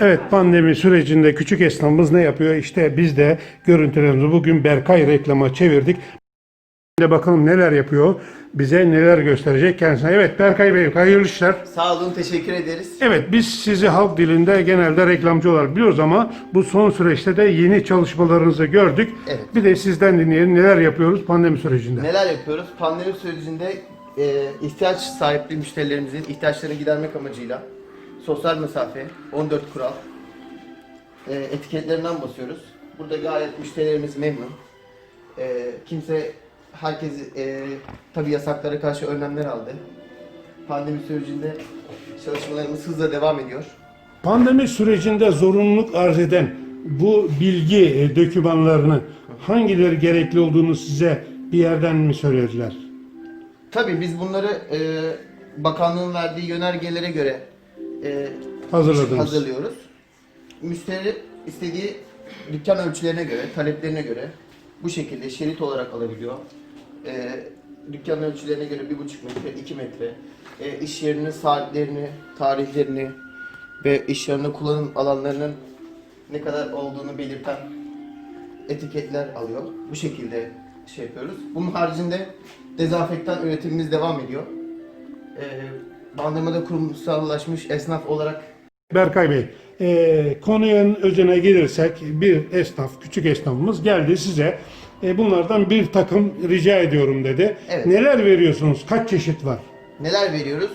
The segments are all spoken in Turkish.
Evet pandemi sürecinde küçük esnafımız ne yapıyor? İşte biz de görüntülerimizi bugün Berkay reklama çevirdik. Bakalım neler yapıyor, bize neler gösterecek kendisine. Evet Berkay Bey hayırlı işler. Sağ olun, teşekkür ederiz. Evet biz sizi halk dilinde genelde reklamcı olarak biliyoruz ama bu son süreçte de yeni çalışmalarınızı gördük. Evet. Bir de sizden dinleyelim neler yapıyoruz pandemi sürecinde. Neler yapıyoruz? Pandemi sürecinde e, ihtiyaç sahipli müşterilerimizin ihtiyaçlarını gidermek amacıyla sosyal mesafe, 14 kural, e, etiketlerinden basıyoruz. Burada gayet müşterilerimiz memnun. E, kimse, herkes e, tabi yasaklara karşı önlemler aldı. Pandemi sürecinde çalışmalarımız hızla devam ediyor. Pandemi sürecinde zorunluluk arz eden bu bilgi e, dokümanlarını hangileri gerekli olduğunu size bir yerden mi söylediler? Tabii biz bunları e, bakanlığın verdiği yönergelere göre e, Hazırladınız. hazırlıyoruz. Müşteri istediği dükkan ölçülerine göre, taleplerine göre bu şekilde şerit olarak alabiliyor. E, dükkan ölçülerine göre 1,5 metre, 2 metre, e, iş yerinin saatlerini, tarihlerini ve iş yerinde kullanım alanlarının ne kadar olduğunu belirten etiketler alıyor. Bu şekilde şey yapıyoruz. Bunun haricinde dezenfektan üretimimiz devam ediyor. Ee, Bandırmada kurumsallaşmış esnaf olarak Berkay Bey, e, konunun özüne gelirsek bir esnaf, küçük esnafımız geldi size. E, bunlardan bir takım rica ediyorum dedi. Evet. Neler veriyorsunuz? Kaç çeşit var? neler veriyoruz?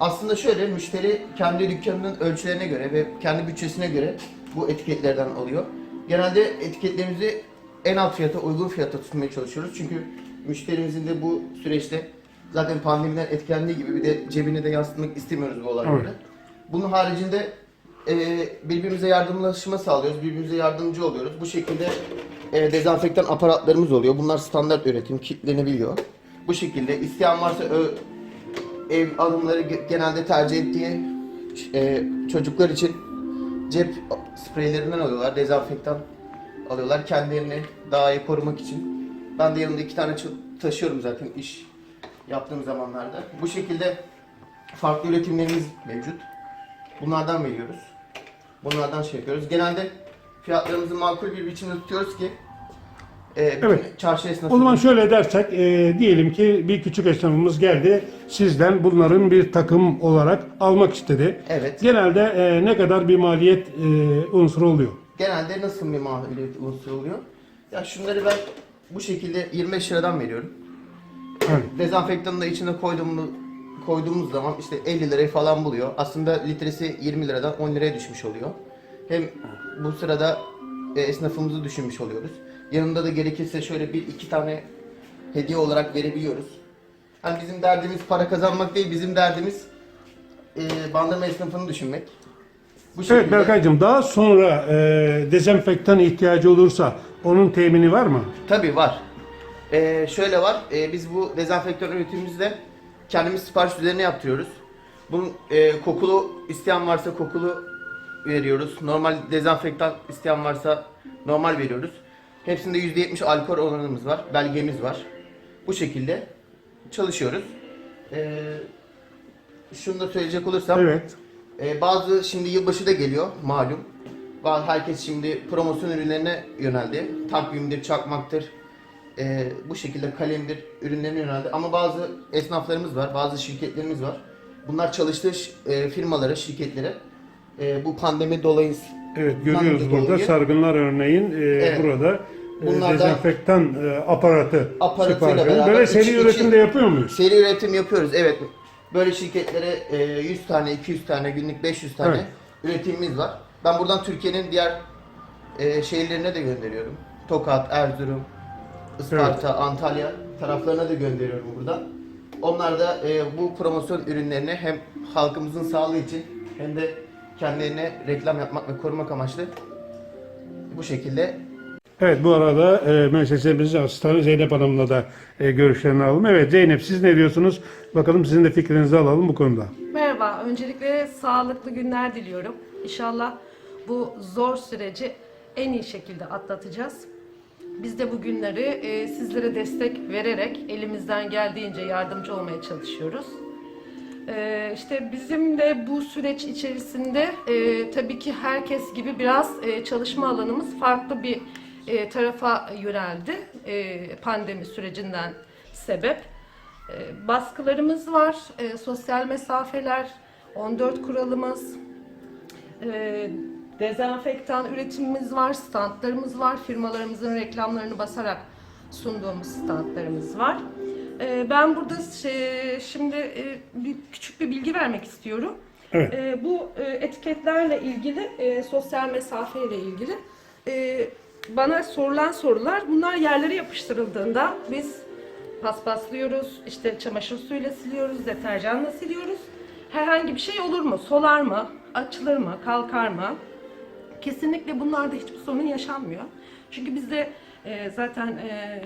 Aslında şöyle müşteri kendi dükkanının ölçülerine göre ve kendi bütçesine göre bu etiketlerden alıyor. Genelde etiketlerimizi en alt fiyata, uygun fiyata tutmaya çalışıyoruz. Çünkü müşterimizin de bu süreçte zaten pandemiden etkilendiği gibi bir de cebine de yansıtmak istemiyoruz bu olayları. Evet. Bunun haricinde e, birbirimize yardımlaşma sağlıyoruz, birbirimize yardımcı oluyoruz. Bu şekilde e, dezenfektan aparatlarımız oluyor. Bunlar standart üretim, kitlenebiliyor. Bu şekilde isteyen varsa ö- ev alımları ge- genelde tercih ettiği e, çocuklar için cep spreylerinden alıyorlar, dezenfektan alıyorlar kendilerini daha iyi korumak için. Ben de yanımda iki tane taşıyorum zaten iş yaptığım zamanlarda. Bu şekilde farklı üretimlerimiz mevcut. Bunlardan veriyoruz. Bunlardan şey yapıyoruz. Genelde fiyatlarımızı makul bir biçimde tutuyoruz ki e, Evet. çarşı esnafı O zaman şöyle dersek, e, diyelim ki bir küçük esnafımız geldi, sizden bunların bir takım olarak almak istedi. Evet. Genelde e, ne kadar bir maliyet e, unsuru oluyor? Genelde nasıl bir maliyet unsuru oluyor? Ya şunları ben bu şekilde 25 liradan veriyorum. Evet. Dezenfektanı da içine koyduğumuz, koyduğumuz zaman işte 50 lirayı falan buluyor. Aslında litresi 20 liradan 10 liraya düşmüş oluyor. Hem bu sırada e, esnafımızı düşünmüş oluyoruz. Yanında da gerekirse şöyle bir iki tane hediye olarak verebiliyoruz. Hani bizim derdimiz para kazanmak değil, bizim derdimiz e, bandırma esnafını düşünmek. Bu Evet Berkaycığım daha sonra e, dezenfektan ihtiyacı olursa onun temini var mı? Tabii var. Ee, şöyle var, ee, biz bu dezenfektan üretimimizde kendimiz sipariş üzerine yaptırıyoruz. Bunun e, kokulu isteyen varsa kokulu veriyoruz. Normal dezenfektan isteyen varsa normal veriyoruz. Hepsinde %70 alkol oranımız var, belgemiz var. Bu şekilde çalışıyoruz. Ee, şunu da söyleyecek olursam, Evet. ee, bazı şimdi yılbaşı da geliyor malum. Bazı herkes şimdi promosyon ürünlerine yöneldi. Takvimdir, çakmaktır. Ee, bu şekilde kalemdir ürünlerine yöneldi. Ama bazı esnaflarımız var, bazı şirketlerimiz var. Bunlar çalıştığı e, firmalara, şirketlere e, bu pandemi dolayı Evet görüyoruz burada dolayı sargınlar örneğin e, Evet. burada e, Bunlardan- dezenfektan e, aparatı Aparatıyla beraber Böyle seri üretim de yapıyor muyuz? Seri üretim yapıyoruz evet. Böyle şirketlere e, 100 tane, 200 tane, günlük 500 tane Evet. üretimimiz var. Ben buradan Türkiye'nin diğer e, şehirlerine de gönderiyorum. Tokat, Erzurum, Isparta, Antalya taraflarına da gönderiyorum buradan. Onlar da e, bu promosyon ürünlerini hem halkımızın sağlığı için hem de kendilerine reklam yapmak ve korumak amaçlı bu şekilde Evet bu arada e, müessesemizin asistanı Zeynep Hanım'la da e, görüşlerini alalım. Evet Zeynep siz ne diyorsunuz? Bakalım sizin de fikrinizi alalım bu konuda. Merhaba, öncelikle sağlıklı günler diliyorum. İnşallah bu zor süreci en iyi şekilde atlatacağız. Biz de bu günleri e, sizlere destek vererek elimizden geldiğince yardımcı olmaya çalışıyoruz. Ee, işte bizim de bu süreç içerisinde e, tabii ki herkes gibi biraz e, çalışma alanımız farklı bir e, tarafa yöneldi e, pandemi sürecinden sebep. E, baskılarımız var, e, sosyal mesafeler, 14 kuralımız, e, dezenfektan üretimimiz var, standlarımız var, firmalarımızın reklamlarını basarak sunduğumuz standlarımız var. E, ben burada şey, şimdi e, bir küçük bir bilgi vermek istiyorum. Evet. E, bu e, etiketlerle ilgili, e, sosyal mesafeyle ilgili bana sorulan sorular bunlar yerlere yapıştırıldığında biz paspaslıyoruz, işte çamaşır suyuyla siliyoruz, deterjanla siliyoruz. Herhangi bir şey olur mu? Solar mı? Açılır mı? Kalkar mı? Kesinlikle bunlarda hiçbir sorun yaşanmıyor. Çünkü biz de e, zaten e,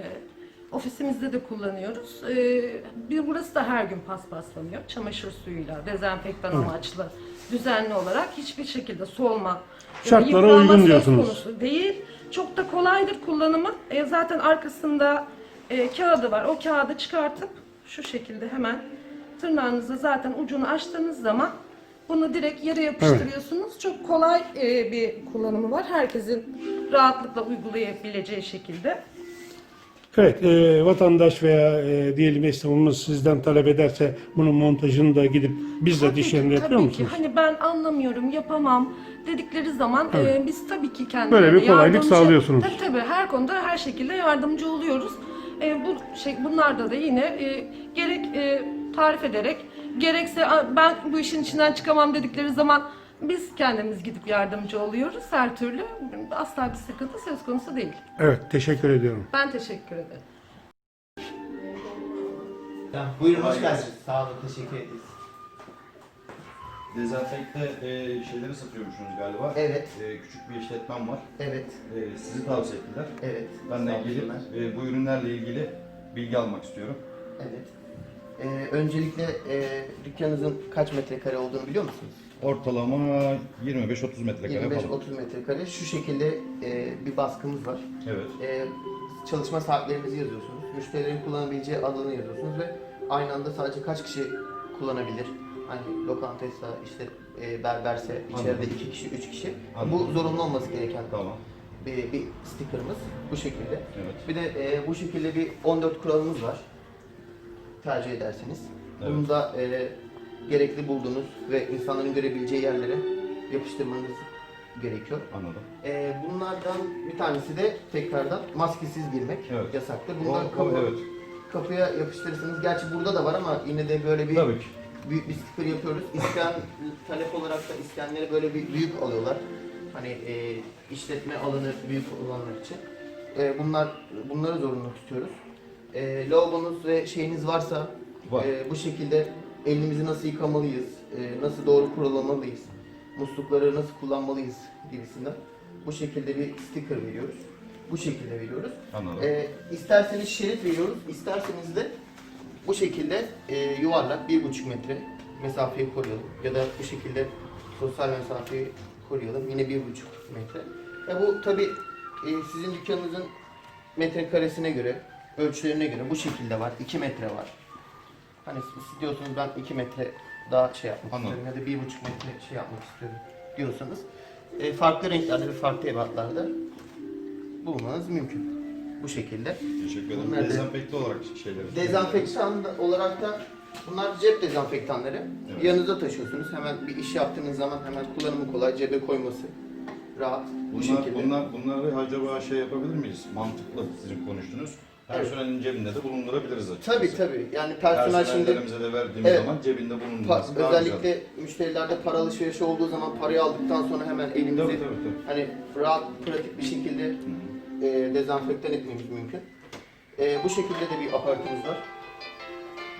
ofisimizde de kullanıyoruz. E, bir burası da her gün paspaslanıyor. Çamaşır suyuyla, dezenfektan amaçlı düzenli olarak hiçbir şekilde solma, da Şartlara uygun diyorsunuz. değil. Çok da kolaydır kullanımı. E, zaten arkasında e, kağıdı var. O kağıdı çıkartıp şu şekilde hemen tırnağınızla zaten ucunu açtığınız zaman bunu direkt yere yapıştırıyorsunuz. Çok kolay e, bir kullanımı var. Herkesin rahatlıkla uygulayabileceği şekilde. Evet, e, vatandaş veya e, diyelim esnafımız sizden talep ederse bunun montajını da gidip bizzat iş yerinde yapıyor tabii musunuz? Ki. Hani ben anlamıyorum, yapamam dedikleri zaman Evet. e, biz tabii ki kendilerine Böyle bir kolaylık yardımcı- sağlıyorsunuz. Tabii tabii her konuda her şekilde yardımcı oluyoruz. E, bu şey bunlarda da yine e, gerek e, tarif ederek gerekse "Aa, ben bu işin içinden çıkamam dedikleri zaman biz kendimiz gidip yardımcı oluyoruz her türlü. Asla bir sıkıntı söz konusu değil. Evet, teşekkür ediyorum. Ben teşekkür ederim. Tamam, buyurun hoş geldiniz. Sağ olun, teşekkür ederiz. Dezenfekte e, şeyleri satıyormuşsunuz galiba. Evet. E, küçük bir işletmem var. Evet, E, sizi tavsiye ettiler. evet. Ben de Sağ olsunlar. e, bu ürünlerle ilgili bilgi almak istiyorum. Evet. Ee, öncelikle e, dükkanınızın kaç metrekare olduğunu biliyor musunuz? Ortalama 25-30 metrekare falan. 25-30 metrekare. Şu şekilde e, bir baskımız var. Evet. E, çalışma saatlerinizi yazıyorsunuz. Müşterilerin kullanabileceği alanı yazıyorsunuz ve aynı anda sadece kaç kişi kullanabilir? Hani lokantaysa, işte e, berberse, içeride Anladım. iki kişi, üç kişi. Anladım. Bu zorunlu olması gereken Tamam. bir, bir stickerımız bu şekilde. Evet. Bir de e, bu şekilde bir 14 kuralımız var. Tercih ederseniz. Evet. Bunu da e, gerekli bulduğunuz ve insanların görebileceği yerlere yapıştırmanız gerekiyor. Anladım. E, bunlardan bir tanesi de tekrardan maskesiz girmek Evet. yasaktır. O, Bunlar o, kapı, evet. kapıya yapıştırırsınız. Gerçi burada da var ama yine de böyle bir Tabii ki. büyük bir sticker yapıyoruz. İsteyen talep olarak da isteyenleri böyle bir büyük alıyorlar. Hani e, işletme alanı büyük olanlar için. E, bunlar bunları zorunlu tutuyoruz. E, lavabonuz ve şeyiniz varsa Var. e, bu şekilde elimizi nasıl yıkamalıyız, e, nasıl doğru kurulamalıyız, muslukları nasıl kullanmalıyız gibisinden bu şekilde bir sticker veriyoruz. Bu şekilde veriyoruz. Anladım. E, isterseniz şerit veriyoruz, isterseniz de bu şekilde e, yuvarlak bir buçuk metre mesafeyi koruyalım ya da bu şekilde sosyal mesafeyi koruyalım yine bir buçuk metre. Ya bu tabi sizin dükkanınızın metrekaresine göre, ölçülerine göre bu şekilde var. 2 metre var. Hani siz diyorsunuz ben 2 metre daha şey yapmak Anladım. istiyorum ya da bir buçuk metre şey yapmak istiyorum diyorsanız e, farklı renklerde ve farklı ebatlarda bulmanız mümkün. Bu şekilde. Teşekkür ederim. Bunlar de- Dezenfekte olarak şeyleri. Dezenfektan da- olarak da bunlar cep dezenfektanları. Evet. Yanınıza taşıyorsunuz. Hemen bir iş yaptığınız zaman hemen kullanımı kolay, cebe koyması rahat. Bu Bunlar, şekilde. bunlar, bunları acaba şey yapabilir miyiz? Mantıklı sizin konuştunuz. Personelin cebinde de bulundurabiliriz açıkçası. Tabii tabii. Yani personel şimdi Personellerimize de verdiğimiz Evet. zaman cebinde pa- bulundurması daha özellikle güzel. müşterilerde para alışverişi olduğu zaman parayı aldıktan sonra hemen elimizi Tabii tabii tabii. hani rahat, pratik bir şekilde Hı e, dezenfektan etmemiz mümkün. E, bu şekilde de bir aparatımız var.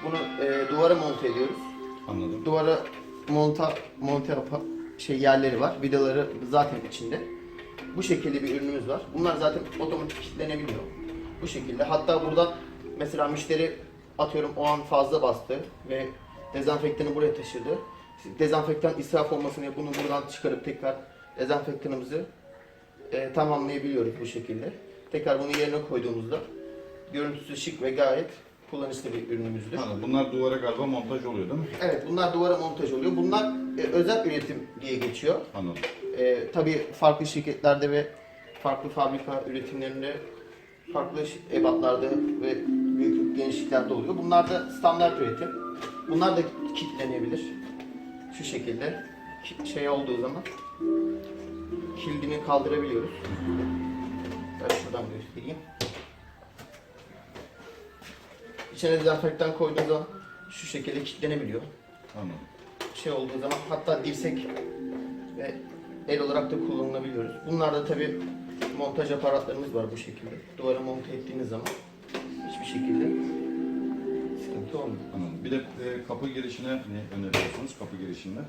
Bunu e, duvara monte ediyoruz. Anladım. Duvara monta monte yapa şey yerleri var. Vidaları zaten içinde. Bu şekilde bir ürünümüz var. Bunlar zaten otomatik kilitlenebiliyor. Bu şekilde. Hatta burada mesela müşteri atıyorum o an fazla bastı ve dezenfektanı buraya taşıdı. Dezenfektan israf olmasın diye bunu buradan çıkarıp tekrar dezenfektanımızı e, tamamlayabiliyoruz bu şekilde. Tekrar bunu yerine koyduğumuzda görüntüsü şık ve gayet kullanışlı bir ürünümüzdür. Anladım. Bunlar duvara galiba montaj oluyor değil mi? Evet bunlar duvara montaj oluyor. Bunlar e, özel üretim diye geçiyor. Anladım. E, tabii farklı şirketlerde ve farklı fabrika üretimlerinde farklı ebatlarda ve büyüklük genişliklerde oluyor. Bunlar da standart üretim. Bunlar da kilitlenebilir. Şu şekilde Ki- şey olduğu zaman kilidini kaldırabiliyoruz. Ben şuradan göstereyim. İçine dezenfektan koyduğunuz zaman şu şekilde kilitlenebiliyor Anladım. şey olduğu zaman hatta dirsek ve el olarak da kullanılabiliyoruz. Bunlarda tabi montaj aparatlarımız var bu şekilde. Duvara monte ettiğiniz zaman hiçbir şekilde sıkıntı olmuyor. Anladım. Bir de e, kapı girişine ne öneriyorsunuz kapı girişinde?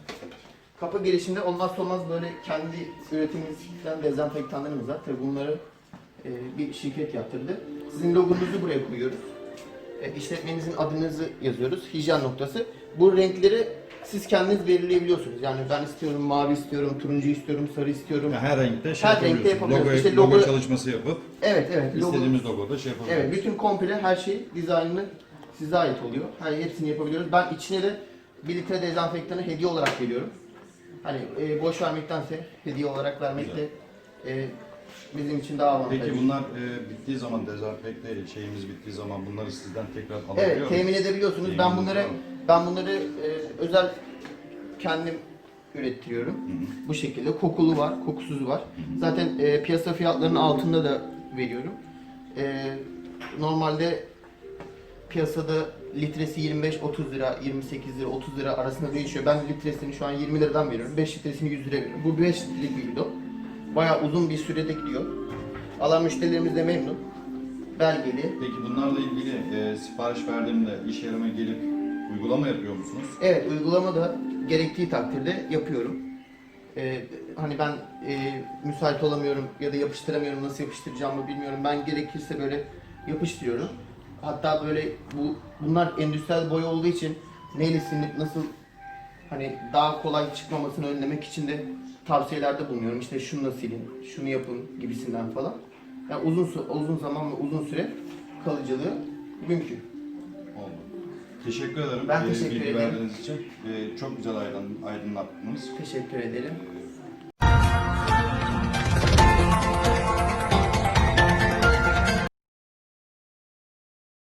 Kapı girişinde olmazsa olmaz böyle kendi üretimimizden dezenfektanlarımız var. Tabi bunları e, bir şirket yaptırdı. Sizin logonuzu buraya koyuyoruz. E, işletmenizin adınızı yazıyoruz. Hijyen noktası. Bu renkleri siz kendiniz belirleyebiliyorsunuz. Yani ben istiyorum mavi istiyorum, turuncu istiyorum, sarı istiyorum. Ya her renkte şey Her renkte yapabiliyorsunuz. Logo, İşte logo logo- çalışması yapıp Evet evet. Logo, istediğimiz logoda şey yapabiliyoruz. evet bütün komple her şey dizaynı size ait oluyor. Hani hepsini yapabiliyoruz. Ben içine de 1 litre dezenfektanı hediye olarak veriyorum. Hani e, boş vermektense hediye olarak vermek de e, bizim için daha avantajlı. Peki bunlar e, bittiği zaman dezenfekte şeyimiz bittiği zaman bunları sizden tekrar alabiliyor Evet, temin edebiliyorsunuz. Temin Ben bunları ediyoruz, ben bunları e, özel kendim ürettiriyorum. Bu şekilde kokulu var, kokusuz var. Zaten e, piyasa fiyatlarının altında da veriyorum. E, normalde piyasada litresi 25-30 lira, 28 lira, 30 lira arasında değişiyor. Ben litresini şu an 20 liradan veriyorum. 5 litresini 100 lira veriyorum. Bu 5 litrelik bir bidon. Bayağı uzun bir sürede gidiyor. Alan müşterilerimiz de memnun. Belgeli, Peki bunlarla ilgili e, sipariş verdiğimde iş yerime gelip uygulama yapıyor musunuz? Evet, uygulama da gerektiği takdirde yapıyorum. Ee, hani ben e, müsait olamıyorum ya da yapıştıramıyorum, nasıl yapıştıracağımı bilmiyorum. Ben gerekirse böyle yapıştırıyorum. Hatta böyle bu bunlar endüstriyel boya olduğu için neyle silinip nasıl hani daha kolay çıkmamasını önlemek için de tavsiyelerde bulunuyorum. İşte şunu silin, şunu yapın gibisinden falan. Yani uzun uzun zaman ve uzun süre kalıcılığı mümkün. Teşekkür ederim. Ben e, teşekkür bilgi ederim. verdiğiniz için. E, çok güzel aydın, aydınlattınız. Teşekkür ederim.